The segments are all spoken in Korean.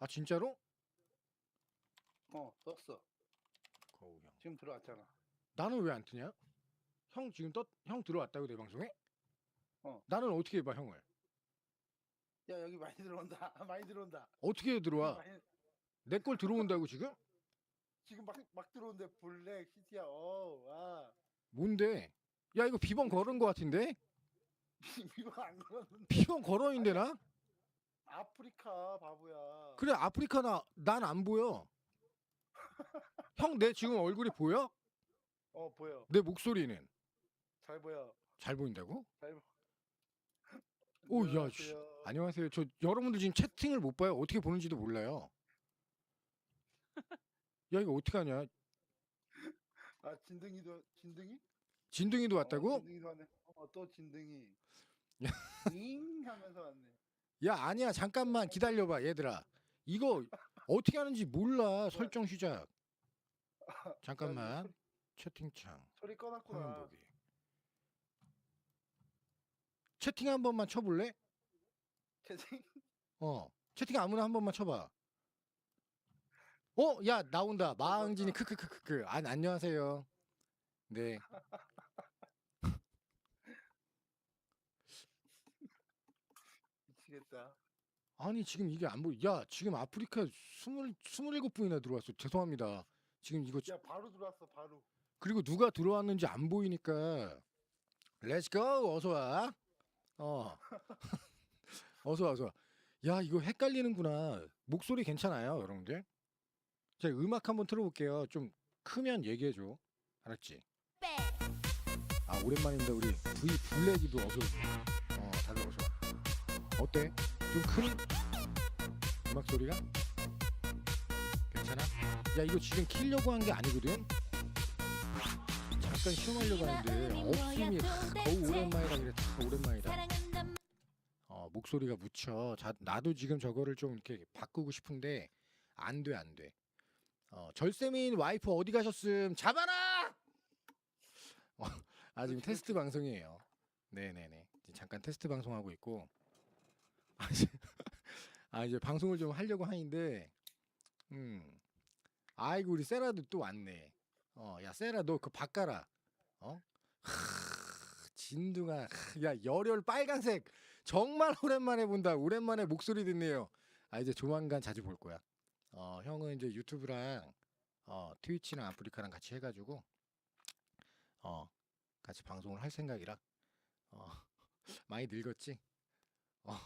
아 진짜로? 어 떴어. 거우 형. 지금 들어왔잖아. 나는 왜 안 뜨냐? 형 지금 떴, 형 들어왔다고 내 방송에? 어. 나는 어떻게 해봐 형을? 야 여기 많이 들어온다. 많이 들어온다. 어떻게 들어와? 많이- 내 걸 들어온다고 지금? 지금 막 막 들어온대 블랙 시티야. 어 와. 뭔데? 야 이거 비번 걸은 거 같은데? 이거 안 그러는데. 비번 걸어인데 나? 아프리카 바보야. 그래 아프리카 나 난 안 보여. 형 내 지금 얼굴이 보여? 어 보여. 내 목소리는 잘 보여. 잘 보인다고? 잘 보. 오, 야, 씨. 안녕하세요. 안녕하세요. 저 여러분들 지금 채팅을 못 봐요. 어떻게 보는지도 몰라요. 야 이거 어떻게 하냐? 아 진등이도 진등이? 진등이도 왔다고? 어, 진등이도 왔네. 어또 진등이. 야. 잉 하면서 왔네. 야 아니야 잠깐만 기다려봐 얘들아. 이거 어떻게 하는지 몰라 설정 시작. 잠깐만 채팅창 소리 화면 꺼놨구나. 보기. 채팅 한 번만 쳐볼래? 채팅. 어 채팅 아무나 한 번만 쳐봐. 어 야 나온다 마흥진이 크크크크크 안 안녕하세요. 네 미치겠다. 아니 지금 이게 안 보여. 야 지금 아프리카 스물 스물일곱 분이나 들어왔어. 죄송합니다. 지금 이거 야 바로 들어왔어 바로. 그리고 누가 들어왔는지 안 보이니까 렛츠고 어서 와. 어. 어서 와, 어서 와. 야 이거 헷갈리는구나. 목소리 괜찮아요 여러분들? 제가 음악 한번 틀어볼게요. 좀 크면 얘기해줘. 알았지? 아 오랜만입니다 우리 V 블랙이도 어서 어 다들 어서 와. 어때? 좀큰 음악 소리가? 괜찮아? 야 이거 지금 키려고 한 게 아니거든? 잠깐 시험하려고 하는데 없음이 거우 오랜만이라 그래 다 오랜만이다 어 목소리가 묻혀. 자, 나도 지금 저거를 좀 이렇게 바꾸고 싶은데 안 돼 안 돼. 어 절세미인 와이프 어디 가셨음? 잡아라 어, 아 지금 테스트 방송이에요. 네네네. 잠깐 테스트 방송하고 있고 아 이제, 아 이제 방송을 좀 하려고 하는데 음. 아이고 우리 세라도 또 왔네. 어 야 세라 너 그 바꿔라. 어? 하, 진둥아. 하, 야 열혈 빨간색. 정말 오랜만에 본다. 오랜만에 목소리 듣네요. 아 이제 조만간 자주 볼 거야. 어 형은 이제 유튜브랑 어 트위치랑 아프리카랑 같이 해가지고 어 같이 방송을 할 생각이라. 어 많이 늙었지? 어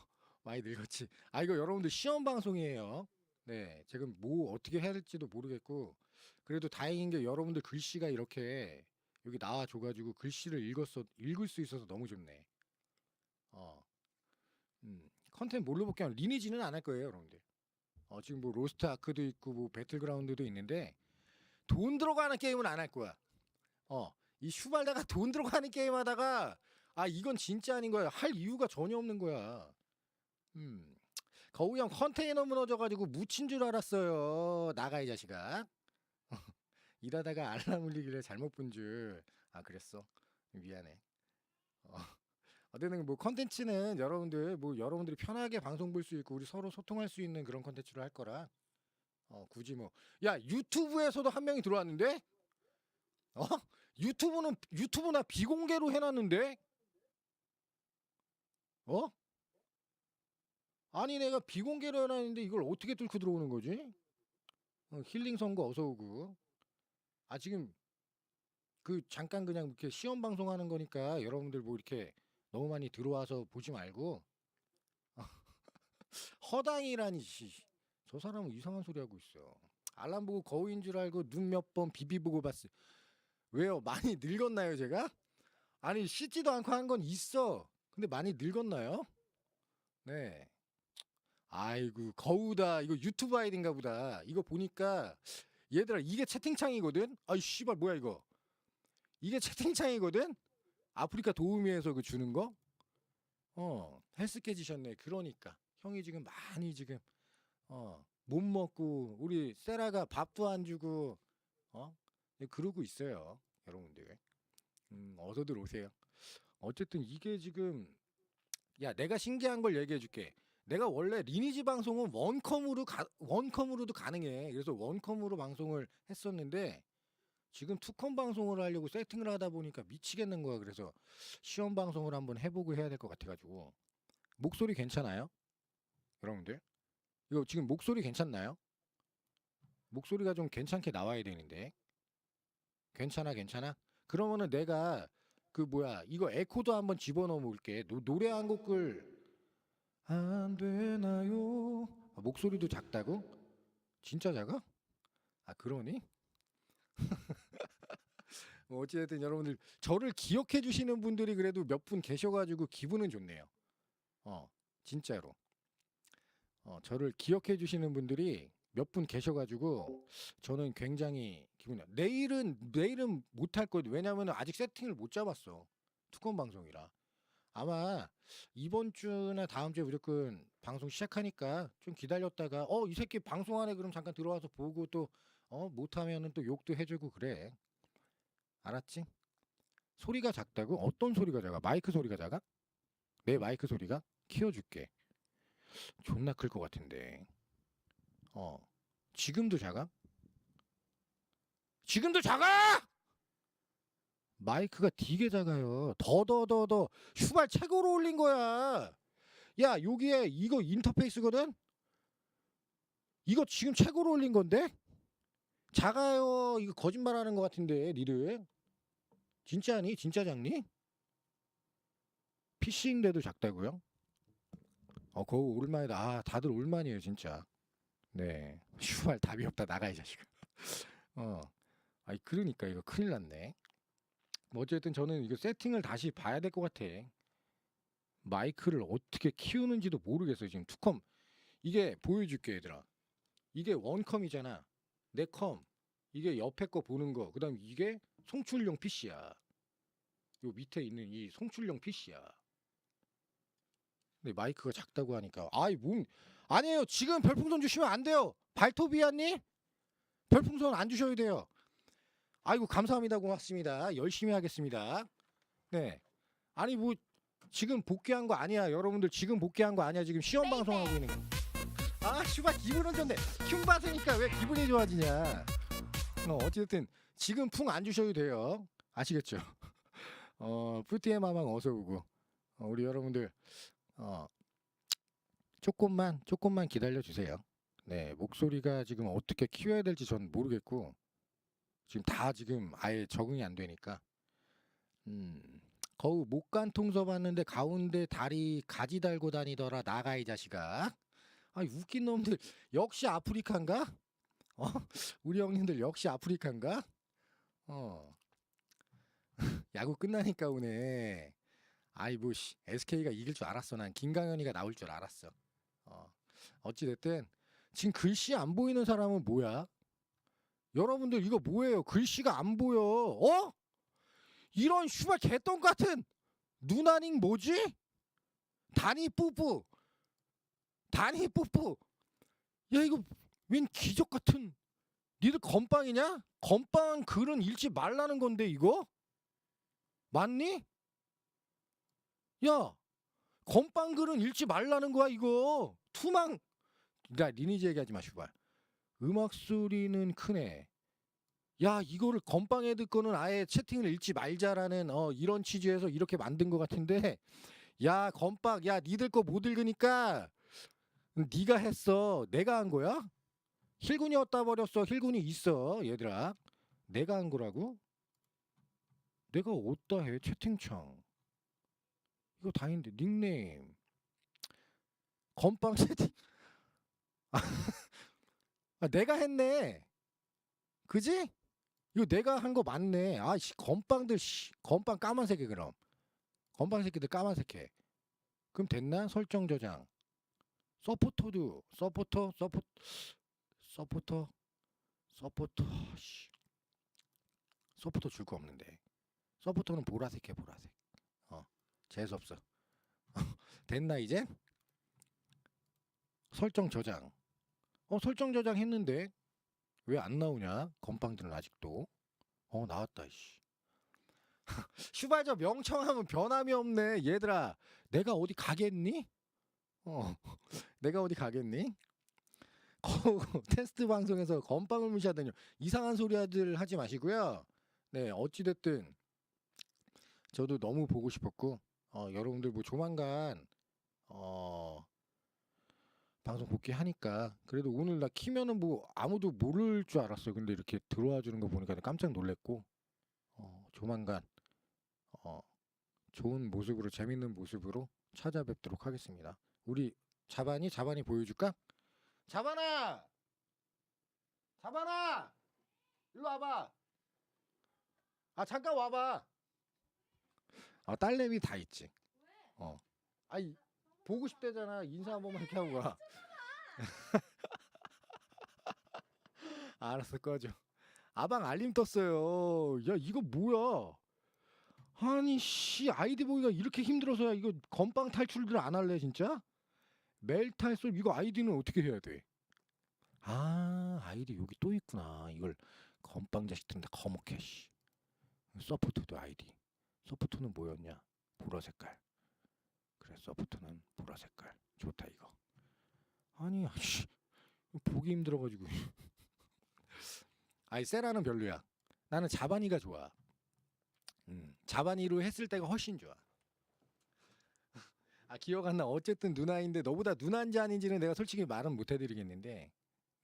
많이 늙었지. 아 이거 여러분들 시험 방송이에요. 네 지금 뭐 어떻게 해야 될지도 모르겠고 그래도 다행인 게 여러분들 글씨가 이렇게 여기 나와 줘가지고 글씨를 읽었어 읽을 수 있어서 너무 좋네. 어 음, 컨텐츠 뭘로 볼게 하면 리니지는 안 할 거예요 여러분들. 어 지금 뭐 로스트 아크도 있고 뭐 배틀그라운드도 있는데 돈 들어가는 게임은 안 할 거야. 어 이 슈발다가 돈 들어가는 게임 하다가 아 이건 진짜 아닌 거야. 할 이유가 전혀 없는 거야 음. 거우 형 컨테이너 무너져가지고 묻힌 줄 알았어요. 나가 이 자식아. 일하다가 알람 울리길래 잘못 본 줄. 아 그랬어? 미안해. 어. 어쨌든 뭐 컨텐츠는 여러분들 뭐 여러분들이 편하게 방송 볼 수 있고 우리 서로 소통할 수 있는 그런 컨텐츠로 할 거라. 어 굳이 뭐. 야 유튜브에서도 한 명이 들어왔는데? 어? 유튜브는 유튜브나 비공개로 해놨는데? 어 아니 내가 비공개로 해놨는데 이걸 어떻게 뚫고 들어오는 거지? 어, 힐링 선거 어서 오고. 아 지금 그 잠깐 그냥 이렇게 시험 방송하는 거니까 여러분들 뭐 이렇게 너무 많이 들어와서 보지 말고. 허당이라니 씨. 저 사람은 이상한 소리 하고 있어. 알람 보고 거울인 줄 알고 눈 몇 번 비비보고 봤어. 왜요? 많이 늙었나요 제가? 아니 씻지도 않고 한 건 있어. 근데 많이 늙었나요? 네 아이고 거우다. 이거 유튜브 아이디인가 보다. 이거 보니까 얘들아 이게 채팅창이거든? 아이 씨발 뭐야 이거? 이게 채팅창이거든? 아프리카 도우미에서 그 주는 거? 어 헬스 깨지셨네. 그러니까. 형이 지금 많이 지금 어 못 먹고 우리 세라가 밥도 안 주고 어? 네, 그러고 있어요 여러분들. 음 어서들 오세요. 어쨌든 이게 지금 야 내가 신기한 걸 얘기해 줄게 내가 원래 리니지 방송은 원컴으로 가, 원컴으로도 가능해. 그래서 원컴으로 방송을 했었는데 지금 투컴 방송을 하려고 세팅을 하다 보니까 미치겠는 거야. 그래서 시험 방송을 한번 해보고 해야 될 것 같아가지고 목소리 괜찮아요? 여러분들 이거 지금 목소리 괜찮나요? 목소리가 좀 괜찮게 나와야 되는데 괜찮아 괜찮아? 그러면은 내가 그 뭐야 이거 에코도 한번 집어넣어 볼게 노, 노래 한 곡을 안 되나요? 아, 목소리도 작다고? 진짜 작아? 아 그러니? 뭐 어찌됐든 여러분들 저를 기억해 주시는 분들이 그래도 몇 분 계셔가지고 기분은 좋네요. 어 진짜로. 어 저를 기억해 주시는 분들이 몇 분 계셔가지고 저는 굉장히 기분이 내일은 내일은 못할 거예요. 왜냐하면 아직 세팅을 못 잡았어. 투건 방송이라. 아마 이번 주나 다음 주에 무조건 방송 시작하니까 좀 기다렸다가 어 이 새끼 방송하네 그럼 잠깐 들어와서 보고 또 어 못하면은 또 욕도 해주고 그래 알았지? 소리가 작다고? 어떤 소리가 작아? 마이크 소리가 작아? 내 마이크 소리가? 키워줄게 존나 클 것 같은데 어 지금도 작아? 지금도 작아! 마이크가 되게 작아요. 더더더더 슈발 최고로 올린 거야. 야 여기에 이거 인터페이스거든. 이거 지금 최고로 올린 건데 작아요. 이거 거짓말하는 것 같은데 니들 진짜니? 진짜 작니? PC인데도 작다고요? 어 그거 올만이다. 아 다들 올만이에요 진짜. 네 슈발 답이 없다 나가 이 자식아. 어 아이 그러니까 이거 큰일 났네. 뭐 어쨌든 저는 이거 세팅을 다시 봐야 될 것 같아. 마이크를 어떻게 키우는지도 모르겠어요. 지금 투컴 이게 보여줄게 얘들아. 이게 원컴이잖아. 내 컴. 이게 옆에 거 보는 거. 그다음 이게 송출용 PC야. 요 밑에 있는 이 송출용 PC야. 근데 마이크가 작다고 하니까 아이 뭔 아니에요. 지금 별풍선 주시면 안 돼요. 발토비아님 별풍선 안 주셔야 돼요. 아이고 감사합니다. 고맙습니다. 열심히 하겠습니다. 네. 아니 뭐 지금 복귀한 거 아니야. 여러분들 지금 복귀한 거 아니야. 지금 시험 방송하고 있는 거아 슈바 기분은 좋네 흉 받으니까 왜 기분이 좋아지냐? 어 어쨌든 지금 풍 안 주셔도 돼요. 아시겠죠? 어 푸티의 마망 어서 오고. 어, 우리 여러분들 어 조금만 조금만 기다려 주세요. 네 목소리가 지금 어떻게 키워야 될지 전 모르겠고 지금 다 지금 아예 적응이 안 되니까. 음. 거우 목간통 써봤는데 가운데 다리 가지 달고 다니더라 나가 이 자식아. 아 웃긴 놈들. 역시 아프리카인가? 어? 우리 형님들 역시 아프리카인가? 어. 야구 끝나니까 오네. 아이 뭐 씨, SK가 이길 줄 알았어. 난 김강현이가 나올 줄 알았어. 어. 어찌 됐든 지금 글씨 안 보이는 사람은 뭐야 여러분들 이거 뭐예요? 글씨가 안 보여. 어? 이런 슈발 개똥 같은 누나닝 뭐지? 단이 뿌뿌. 단이 뿌뿌. 야 이거 웬 기적 같은 니들 건빵이냐? 건빵 글은 읽지 말라는 건데 이거? 맞니? 야 건빵 글은 읽지 말라는 거야 이거 투망 나 리니지 얘기하지 마 슈발 음악 소리는 크네. 야 이거를 건빵에 듣고는 아예 채팅을 읽지 말자라는 어 이런 취지에서 이렇게 만든 것 같은데. 야 건빵 야 니들 거 못 읽으니까 네가 했어. 내가 한 거야? 힐군이 얻다 버렸어. 힐군이 있어 얘들아. 내가 한 거라고? 내가 어디다 해 채팅창. 이거 다인데 닉네임. 건빵 채팅 아, 내가 했네. 그지? 이거 내가 한 거 맞네. 아, 씨, 건빵들, 씨, 건빵 까만색이 그럼. 건빵 새끼들 까만색해. 그럼 됐나? 설정 저장. 서포터도, 서포터, 서포, 서포터, 서포터, 씨. 서포터 줄 거 없는데. 서포터는 보라색해, 보라색. 어, 재수 없어. 됐나 이제? 설정 저장. 어 설정 저장했는데 왜 안 나오냐? 건빵들은 아직도. 어 나왔다 씨. 슈발저 명청하면 변함이 없네 얘들아. 내가 어디 가겠니? 어, 내가 어디 가겠니? 거, 테스트 방송에서 건빵을 무시하다니 이상한 소리들 하지 마시고요. 네, 어찌 됐든 저도 너무 보고 싶었고 어, 여러분들 뭐 조만간 어, 방송 복귀하니까 그래도 오늘 나 키면은 뭐 아무도 모를 줄 알았어요. 근데 이렇게 들어와 주는 거 보니까 깜짝 놀랐고 어, 조만간 어, 좋은 모습으로 재밌는 모습으로 찾아뵙도록 하겠습니다. 우리 자반이 자반이 보여줄까? 자반아, 자반아, 일로 와봐. 아 잠깐 와봐. 아 딸내미 다 있지. 어. 아이 보고 싶대잖아. 인사 한 번만 이렇게 하고 가. 알았어 꺼져. 아방 알림 떴어요. 야 이거 뭐야? 아니 씨 아이디 보기가 이렇게 힘들어서야 이거 건빵 탈출들 안 할래 진짜? 멜 탈출 이거 아이디는 어떻게 해야 돼? 아 아이디 여기 또 있구나. 이걸 건빵 자식들인데 거먹해 씨. 서포트도 아이디. 서포트는 뭐였냐? 보라 색깔. 그래 서포트는 보라 색깔. 좋다 이거. 아니 씨 보기 힘들어가지고. 아이 세라는 별로야. 나는 자바니가 좋아. 음, 자바니로 했을 때가 훨씬 좋아. 아 기억 안 나. 어쨌든 누나인데 너보다 누나인지 아닌지는 내가 솔직히 말은 못 해드리겠는데,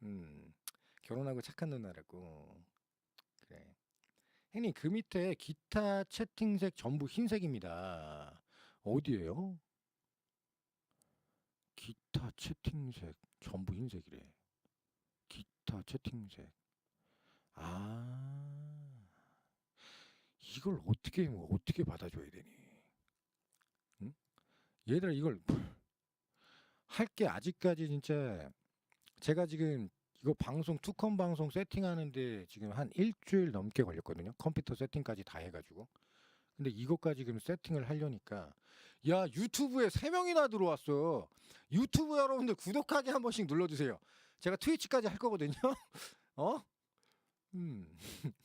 음, 결혼하고 착한 누나라고. 그래. 형님 그 밑에 기타 채팅색 전부 흰색입니다. 어디에요? 기타 채팅색 전부 흰색이래. 기타 채팅색. 아. 이걸 어떻게 뭐 어떻게 받아줘야 되니? 응? 얘들아 이걸 할 게 아직까지 진짜 제가 지금 이거 방송 투컴 방송 세팅하는데 지금 한 일주일 넘게 걸렸거든요. 컴퓨터 세팅까지 다 해가지고. 근데 이것까지 지금 세팅을 하려니까 야 유튜브에 세 명이나 들어왔어. 유튜브 여러분들 구독하기 한 번씩 눌러주세요. 제가 트위치까지 할 거거든요. 어? 음.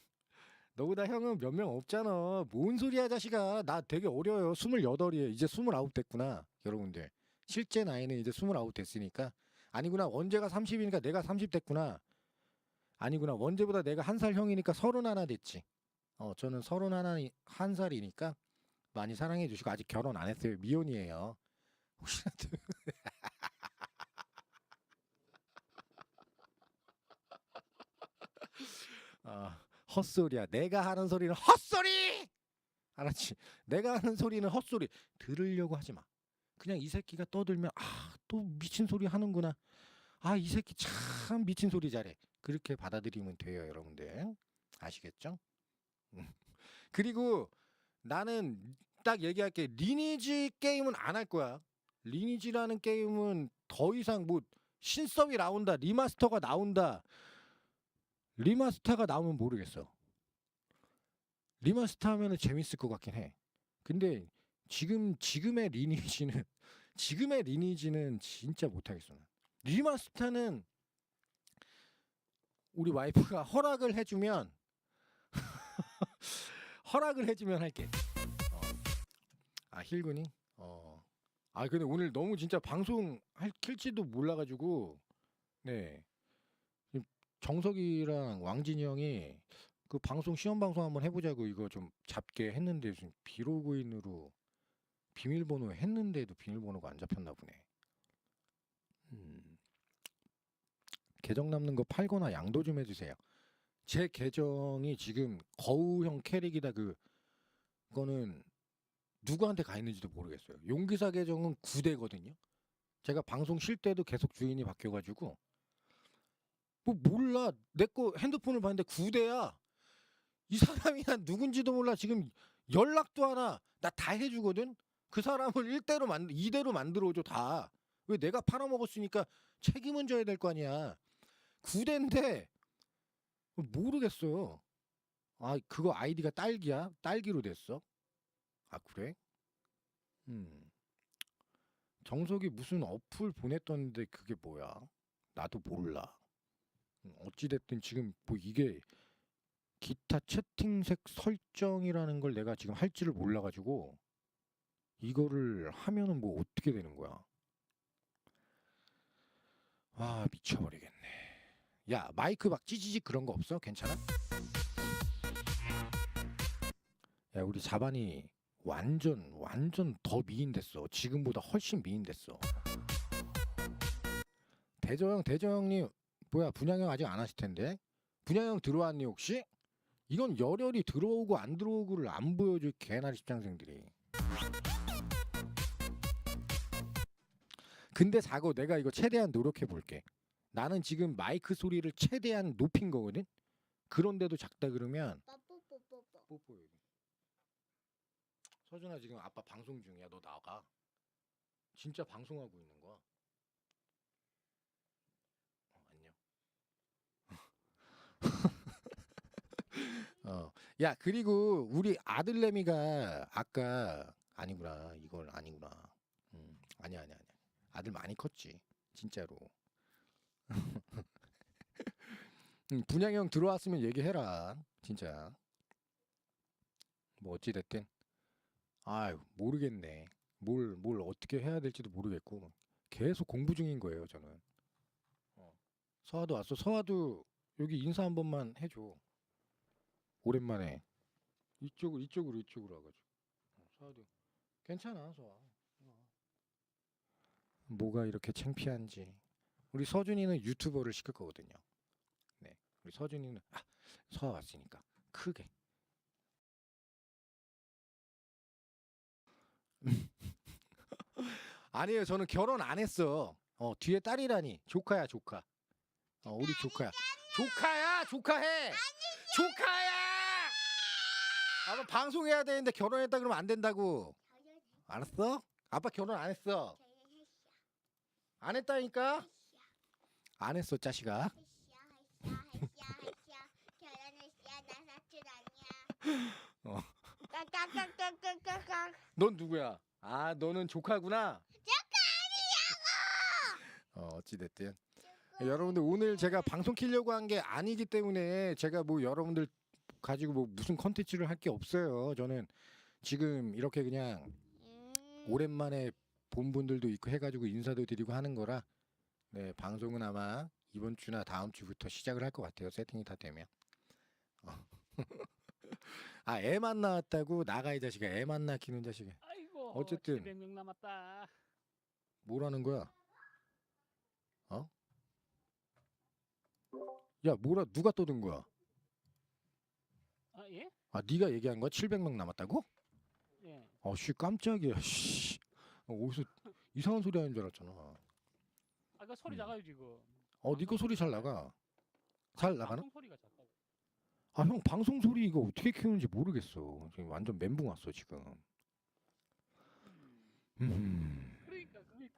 너보다 형은 몇 명 없잖아. 뭔 소리야, 자식아. 나 되게 어려요. 28이에요. 이제 29 됐구나. 여러분들. 실제 나이는 이제 29 됐으니까. 아니구나. 원재가 30이니까 내가 30 됐구나. 아니구나. 원재보다 내가 한 살 형이니까 31 됐지. 어, 저는 31, 한 살이니까 많이 사랑해 주시고 아직 결혼 안 했어요. 미혼이에요. 혹시라도 아, 헛소리야. 내가 하는 소리는 헛소리! 알았지? 내가 하는 소리는 헛소리. 들으려고 하지 마. 그냥 이 새끼가 떠들면 아, 또 미친 소리 하는구나. 아, 이 새끼 참 미친 소리 잘해. 그렇게 받아들이면 돼요, 여러분들. 아시겠죠? 음. 그리고 나는 딱 얘기할게. 리니지 게임은 안 할 거야. 리니지라는 게임은 더 이상 뭐 신섭이 나온다, 리마스터가 나온다. 리마스터가 나오면 모르겠어. 리마스터 하면은 재밌을 것 같긴 해. 근데 지금 지금의 리니지는 지금의 리니지는 진짜 못하겠어. 난. 리마스터는 우리 와이프가 허락을 해주면 허락을 해주면 할게. 어. 아 힐군이? 어. 아 근데 오늘 너무 진짜 방송 할 킬지도 몰라가지고 네 정석이랑 왕진이 형이 그 방송 시험 방송 한번 해보자고 이거 좀 잡게 했는데 지금 비로그인으로 비밀번호 했는데도 비밀번호가 안 잡혔나 보네. 음. 계정 남는 거 팔거나 양도 좀 해주세요. 제 계정이 지금 거우형 캐릭이다 그 거는 누구한테 가 있는지도 모르겠어요. 용기사 계정은 9대거든요. 제가 방송 쉴 때도 계속 주인이 바뀌어가지고 뭐 몰라 내 거 핸드폰을 봤는데 9대야. 이 사람이 한 누군지도 몰라 지금 연락도 하나 나 다 해주거든. 그 사람을 1대로 만 2대로 만들어줘 다. 왜 내가 팔아먹었으니까 책임은 져야 될 거 아니야. 9대인데 모르겠어요. 아 그거 아이디가 딸기야? 딸기로 됐어? 아 그래? 음. 정석이 무슨 어플 보냈던데 그게 뭐야? 나도 몰라. 음, 어찌됐든 지금 뭐 이게 기타 채팅색 설정이라는 걸 내가 지금 할지를 몰라가지고 이거를 하면은 뭐 어떻게 되는 거야? 아 미쳐버리겠네. 야 마이크 막 찌지직 그런 거 없어? 괜찮아? 야 우리 자반이 완전 완전 더 미인됐어. 지금보다 훨씬 미인됐어. 대저 형 대저 형님 뭐야 분양형 아직 안 하실 텐데 분양형 들어왔니 혹시? 이건 열혈이 들어오고 안 들어오고를 안 보여줄 개나리 십장생들이. 근데 자고 내가 이거 최대한 노력해 볼게. 나는 지금 마이크 소리를 최대한 높인 거거든. 그런데도 작다 그러면 뽀뽀뽀뽀 뽀. 뽀뽀해. 서준아 지금 아빠 방송 중이야. 너 나가. 진짜 방송하고 있는 거야. 어, 안녕. 어. 야, 그리고 우리 아들내미가 아까 아니구나. 이걸 아니구나. 음. 아니야, 아니야, 아니야. 아들 많이 컸지. 진짜로. 음, 분양형 들어왔으면 얘기해라. 진짜. 뭐 어찌 됐든 아유 모르겠네. 뭘 뭘 어떻게 해야 될지도 모르겠고 계속 공부 중인 거예요 저는. 어. 서아도 왔어. 서아도 여기 인사 한 번만 해줘. 오랜만에. 이쪽으로 이쪽으로 이쪽으로 와가지고. 어, 서아도. 괜찮아 어. 뭐가 이렇게 창피한지. 우리 서준이는 유튜버를 시킬 거거든요. 네. 우리 서준이는 아 서아 왔으니까 크게 아니에요. 저는 결혼 안 했어. 어, 뒤에 딸이라니. 조카야, 조카. 어, 우리 조카야. 조카야, 조카해. 조카야. 아빠 방송해야 되는데 결혼했다 그러면 안 된다고. 알았어? 아빠 결혼 안 했어. 안 했다니까? 안 했어, 짜식아. 아니야. 어. 넌 누구야? 아, 너는 조카구나. 어, 어찌 됐든. 여러분들 오늘 제가 방송 키려고 한 게 아니기 때문에 제가 뭐 여러분들 가지고 뭐 무슨 컨텐츠를 할 게 없어요. 저는 지금 이렇게 그냥 음. 오랜만에 본 분들도 있고 해가지고 인사도 드리고 하는 거라 네 방송은 아마 이번 주나 다음 주부터 시작을 할 것 같아요. 세팅이 다 되면. 어. 아 애만 낳았다고 나가 이 자식아 애만 낳기는 자식아 아이고 어쨌든. 700명 남았다. 뭐라는 거야? 어? 야 뭐라 누가 떠든 거야? 아 예? 아 네가 얘기한 거야? 700명 남았다고? 예. 아씨 깜짝이야 씨 어, 어디서 이상한 소리 하는 줄 알았잖아 아까 소리 음. 작아요 지금. 어니거 소리 잘 나가 잘 나가나? 방송 소리가 작다고. 아 형 방송 소리 이거 어떻게 키우는지 모르겠어 지금 완전 멘붕 왔어 지금 음.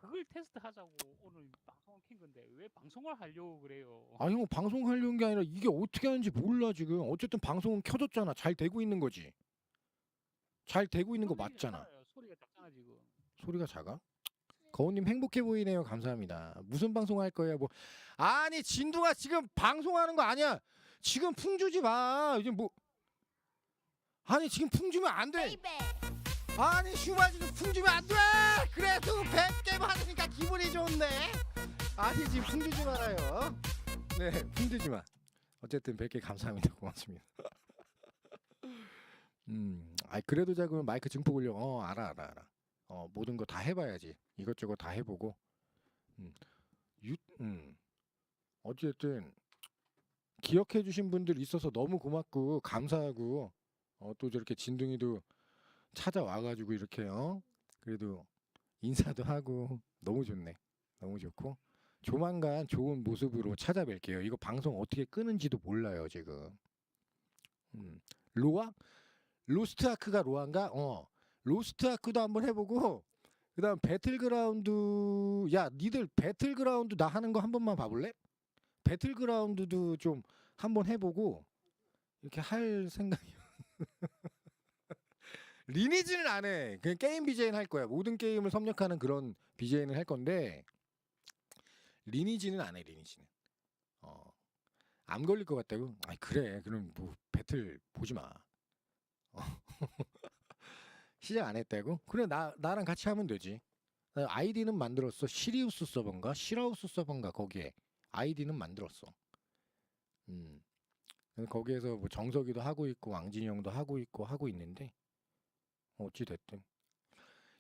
그걸, 테스트하자고 오늘 방송을 킨 건데 왜 방송을 하려고 그래요? 아형 방송 하려는 게 아니라 이게 어떻게 하는지 몰라 지금 어쨌든 방송은 켜졌잖아 잘 되고 있는 거지 잘 되고 있는 거 소리가 맞잖아 작아요. 소리가 작잖아 지금. 소리가 작아? 거우님 행복해 보이네요. 감사합니다. 무슨 방송 할 거예요? 뭐 아니 진두가 지금 방송하는 거 아니야? 지금 풍 주지 마. 이제 뭐 아니 지금 풍 주면 안 돼. 베이베. 아니 슈마 지금 풍 주면 안 돼. 그래도 100개 받으니까 기분이 좋네. 아니 지금 풍 주지 말아요. 네, 풍 주지 마. 어쨌든 100개 감사합니다. 고맙습니다. 음, 아 그래도 자꾸 마이크 증폭 올려. 어, 알아, 알아, 알아. 어, 모든 거 다 해봐야지. 이것저것 다 해보고. 음, 유, 음, 어쨌든 기억해 주신 분들 있어서 너무 고맙고 감사하고 어, 또 저렇게 진둥이도 찾아와가지고 이렇게 요. 그래도 인사도 하고 너무 좋네. 너무 좋고 조만간 좋은 모습으로 찾아뵐게요. 이거 방송 어떻게 끄는지도 몰라요 지금. 음, 로아? 로스트 아크가 로아인가? 어. 로스트 아크도 한번 해보고 그다음 배틀그라운드 야 니들 배틀그라운드 나 하는 거 한 번만 봐볼래? 배틀그라운드도 좀 한번 해보고 이렇게 할 생각이 리니지는 안 해. 그냥 게임 BJ는 할 거야. 모든 게임을 섭렵하는 그런 BJ는 할 건데 리니지는 안 해. 리니지는. 어. 암 걸릴 것 같다고? 아이 그래. 그럼 뭐 배틀 보지 마. 어. 시작 안 했다고? 그래 나 나랑 같이 하면 되지. 아이디는 만들었어. 시리우스 서버인가? 시라우스 서버인가? 거기에 아이디는 만들었어. 음. 거기에서 뭐 정석이도 하고 있고 왕진이 형도 하고 있고 하고 있는데 어찌 됐든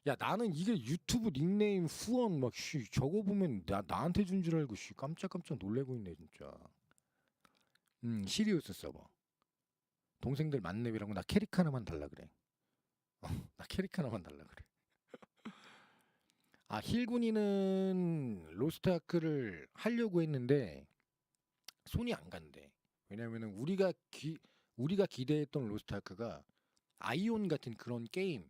야 나는 이게 유튜브 닉네임 후원 막 씨 저거 보면 나 나한테 준 줄 알고 씨 깜짝깜짝 놀래고 있네 진짜. 음 시리우스 서버. 동생들 만렙이라고 나 캐릭 하나만 달라 그래. 어, 나 캐릭 하나만 달라 그래. 아 힐군이는 로스트아크를 하려고 했는데 손이 안 간대. 왜냐면은 우리가 기 우리가 기대했던 로스트아크가 아이온 같은 그런 게임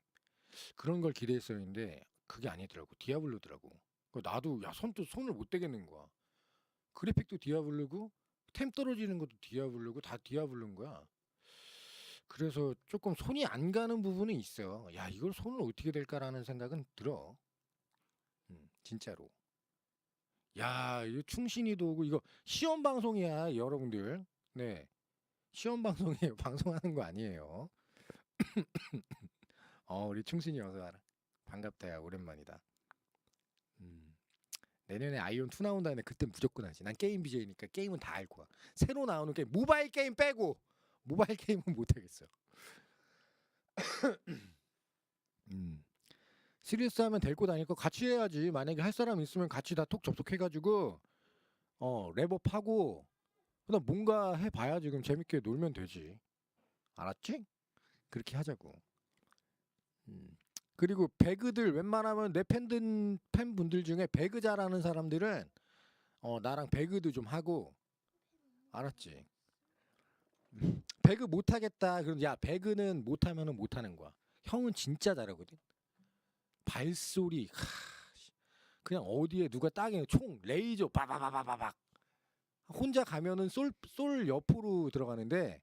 그런 걸 기대했었는데 그게 아니더라고 디아블로더라고. 그 나도 야손또 손을 못 대겠는 거야. 그래픽도 디아블로고 템 떨어지는 것도 디아블로고 다 디아블로인 거야. 그래서 조금 손이 안 가는 부분은 있어. 야 이걸 손을 어떻게 될까라는 생각은 들어. 음, 진짜로. 야 이거 충신이도 오고 이거 시험 방송이야 여러분들. 네. 시험 방송이에요. 방송하는 거 아니에요. 어 우리 충신이 어서 와라. 반갑다 야 오랜만이다. 음. 내년에 아이온 2 나온다는데 그때 무조건 하지. 난 게임 BJ니까 게임은 다알 거야. 새로 나오는 게임 모바일 게임 빼고 모바일 게임은 못 하겠어. 음. 시리우스 하면 될곳 아니고 같이 해야지. 만약에 할 사람 있으면 같이 다 톡 접속해가지고 어 랩업 하고 그다음 뭔가 해봐야 지금 재밌게 놀면 되지. 알았지? 그렇게 하자고. 음. 그리고 배그들 웬만하면 내 팬들 팬분들 중에 배그 잘하는 사람들은 어 나랑 배그도 좀 하고 알았지? 음. 배그 못 하겠다. 그럼 야 배그는 못 하면은 못 하는 거야. 형은 진짜 잘하거든. 발소리 하, 씨. 그냥 어디에 누가 땅에 총 레이저 바바바바바박 혼자 가면은 쏠, 쏠 옆으로 들어가는데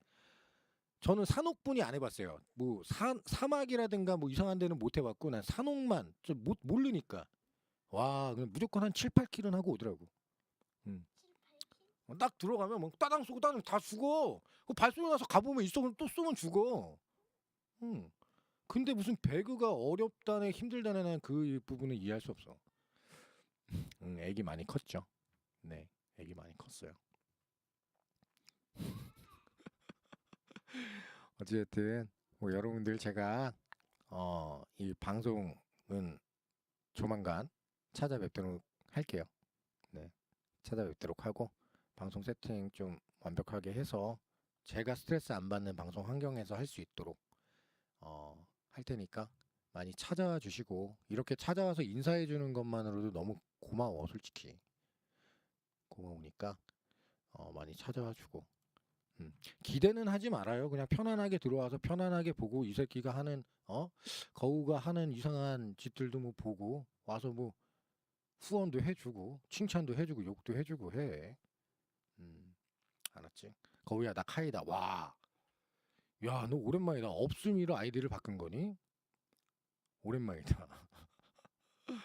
저는 산옥분이 안 해봤어요. 뭐 사, 사막이라든가 뭐 이상한 데는 못 해봤고 난 산옥만 좀 못 모르니까 와 그냥 무조건 한 7, 8킬은 하고 오더라고. 음. 어, 딱 들어가면 뭐 따당 쏘고 따당 다 죽어. 그 발소리 나서 가보면 있어 또 쏘면 죽어. 음. 근데 무슨 배그가 어렵다네 힘들다네 난그 부분은 이해할 수 없어. 음, 애기 많이 컸죠. 네, 애기 많이 컸어요. 어쨌든 뭐 여러분들 제가 어, 이 방송은 조만간 찾아뵙도록 할게요. 네, 찾아뵙도록 하고 방송 세팅 좀 완벽하게 해서 제가 스트레스 안 받는 방송 환경에서 할 수 있도록 어, 할 테니까 많이 찾아와 주시고 이렇게 찾아와서 인사해 주는 것만으로도 너무 고마워 솔직히 고마우니까 어, 많이 찾아와 주고 음, 기대는 하지 말아요 그냥 편안하게 들어와서 편안하게 보고 이 새끼가 하는 어 거우가 하는 이상한 짓들도 뭐 보고 와서 뭐 후원도 해주고 칭찬도 해주고 욕도 해주고 해 음, 알았지 거우야 나 카이다 와 야, 너 오랜만이다. 없음이로 아이디를 바꾼 거니? 오랜만이다.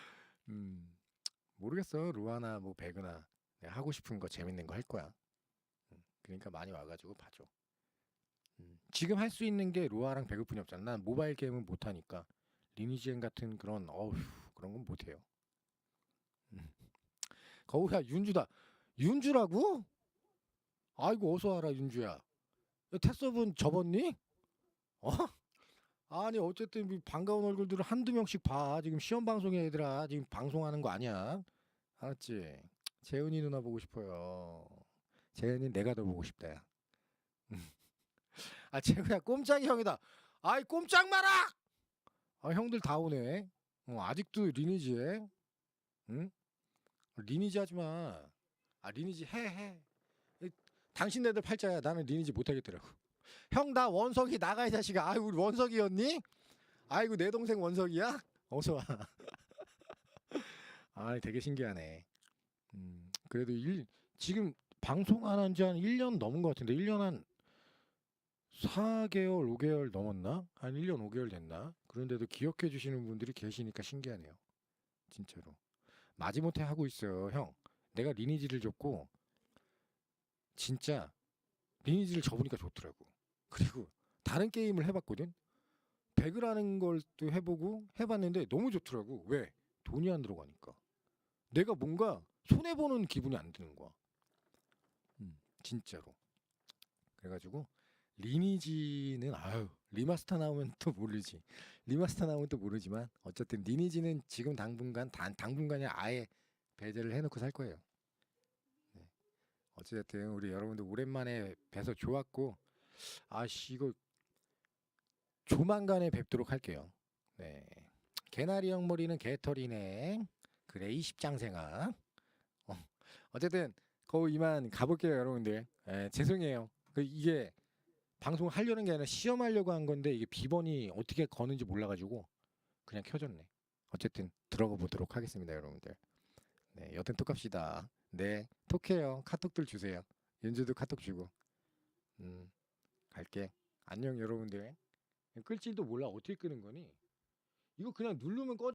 음, 모르겠어. 루아나 뭐 배그나 하고 싶은 거 재밌는 거 할 거야. 음, 그러니까 많이 와가지고 봐줘. 음, 지금 할 수 있는 게 루아랑 배그뿐이 없잖아. 난 모바일 게임은 못 하니까 리니지엔 같은 그런 어휴 그런 건 못 해요. 음. 거우야 윤주다. 윤주라고? 아이고 어서 와라 윤주야. 테스업은 접었니? 어? 아니 어쨌든 이 반가운 얼굴들을 한두 명씩 봐. 지금 시험 방송에 얘들아 지금 방송하는 거 아니야. 알았지? 재은이 누나 보고 싶어요. 재은이 내가 더 보고 싶다. 야. 아 재은야 꼼짝이 형이다. 아이 꼼짝 마라. 아 형들 다 오네. 어, 아직도 리니지에. 응? 리니지 하지 마. 아 리니지 해 해. 당신네들 팔자야. 나는 리니지 못 하겠더라고. 형 나 원석이 나가 이 자식아. 아이 우리 원석이었니? 아이고 내 동생 원석이야? 어서 와. 아 되게 신기하네. 음 그래도 일 지금 방송 안한지한 1년 넘은 것 같은데 1년 한 4개월, 5개월 넘었나? 한 1년 5개월 됐나? 그런데도 기억해 주시는 분들이 계시니까 신기하네요. 진짜로. 마지못해 하고 있어요, 형. 내가 리니지를 줬고 진짜 리니지를 접으니까 좋더라고. 그리고 다른 게임을 해봤거든. 배그라는 걸 또 해보고 해봤는데 너무 좋더라고. 왜? 돈이 안 들어가니까 내가 뭔가 손해 보는 기분이 안 드는 거야. 음, 진짜로. 그래가지고 리니지는 아유 리마스터 나오면 또 모르지. 리마스터 나오면 또 모르지만 어쨌든 리니지는 지금 당분간 단 당분간이 아예 배제를 해놓고 살 거예요. 네. 어쨌든 우리 여러분들 오랜만에 뵈서 좋았고 아씨 이거 조만간에 뵙도록 할게요. 네. 개나리 형머리는 개털이네. 그래 이 십장생아. 어, 어쨌든 거의 이만 가볼게요 여러분들. 에, 죄송해요. 그 이게 방송 하려는 게 아니라 시험하려고 한 건데 이게 비번이 어떻게 거는지 몰라가지고 그냥 켜졌네. 어쨌든 들어가 보도록 하겠습니다 여러분들. 네 여튼 톡합시다. 네 톡해요. 카톡들 주세요. 연주도 카톡 주고. 음 갈게. 안녕 여러분들. 끌지도 몰라 어떻게 끄는 거니? 이거 그냥 누르면 꺼.